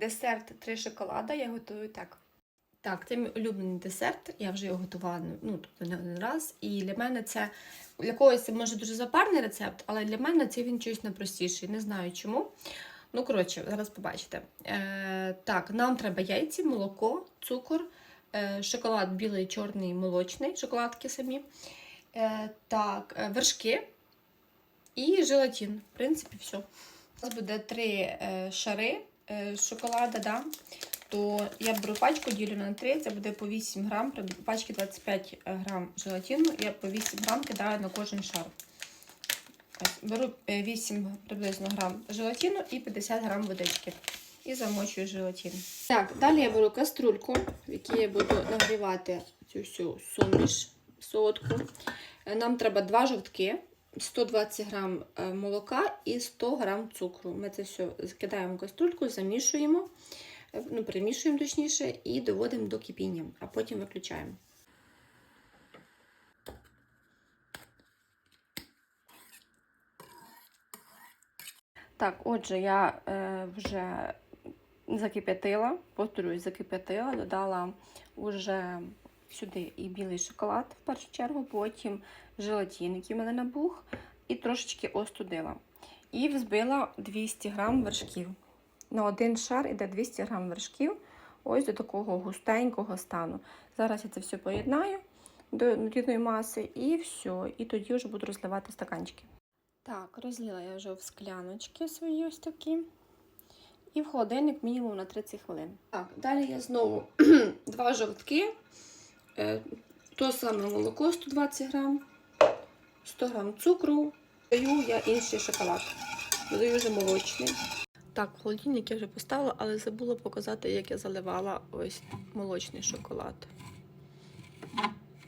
Десерт три шоколада я готую так. Так, це мій улюблений десерт. Я вже його готувала ну, тобто не один раз. І для мене це для когось це може дуже запарний рецепт, але для мене це він щось найпростіший. Не знаю чому. Ну, коротше, зараз побачите. Е, так, нам треба яйці, молоко, цукор, е, шоколад білий, чорний, молочний, шоколадки самі. Е, так, е, вершки і желатин. В принципі, все. У нас буде три е, шари шоколада, да? то я беру пачку, ділю на 3, це буде по 8 грам, пачці 25 грам желатину, я по 8 грам кидаю на кожен шар. Беру е, 8 приблизно грам желатину і 50 грам водички. І замочую желатин. Так, далі я беру каструльку, в якій я буду нагрівати цю всю суміш солодку. Е, Нам треба 2 жовтки, 120 грам е, молока і 100 грам цукру. Ми це все закидаємо в каструльку, замішуємо, е, ну, перемішуємо точніше, і доводимо до кипіння, а потім виключаємо. Так, отже, я е, вже закип'ятила, повторюсь, закип'ятила, додала вже сюди і білий шоколад в першу чергу, потім желатин, який в мене набух, і трошечки остудила. І взбила 200 грам вершків. На один шар іде 200 грам вершків, ось до такого густенького стану. Зараз я це все поєднаю до однорідної маси і все. І тоді вже буду розливати стаканчики. Так, розлила я вже в скляночки свої ось такі. І в холодильник мінімум на 30 хвилин. Так, далі я знову два жовтки, то саме молоко 120 грам, 100 грам цукру. Даю я інший шоколад. Додаю вже молочний. Так, холодильник я вже поставила, але забула показати, як я заливала ось молочний шоколад.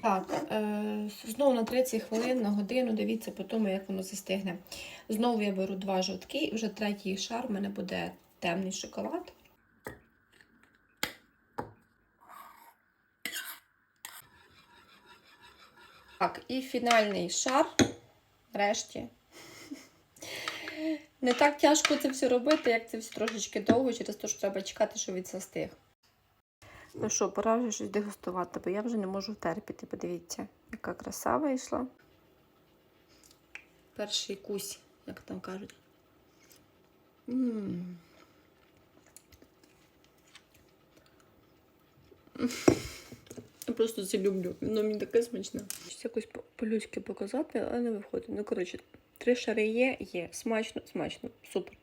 Так, е, знову на 30 хвилин, на годину, дивіться по тому, як воно застигне. Знову я беру два жовтки, вже третій шар в мене буде темний шоколад. Так, і фінальний шар. Врешті. Не так тяжко це все робити, як це все трошечки довго, через те, що треба чекати, щоб він застиг. Ну що, пора вже щось дегустувати, бо я вже не можу терпіти. Подивіться, яка краса вийшла. Перший кусь, як там кажуть. М. Я просто це люблю. Воно мені таке смачне. Щось якось по- по-людськи показати, але не виходить. Ну, коротше, три шари є, є. Смачно, смачно, супер.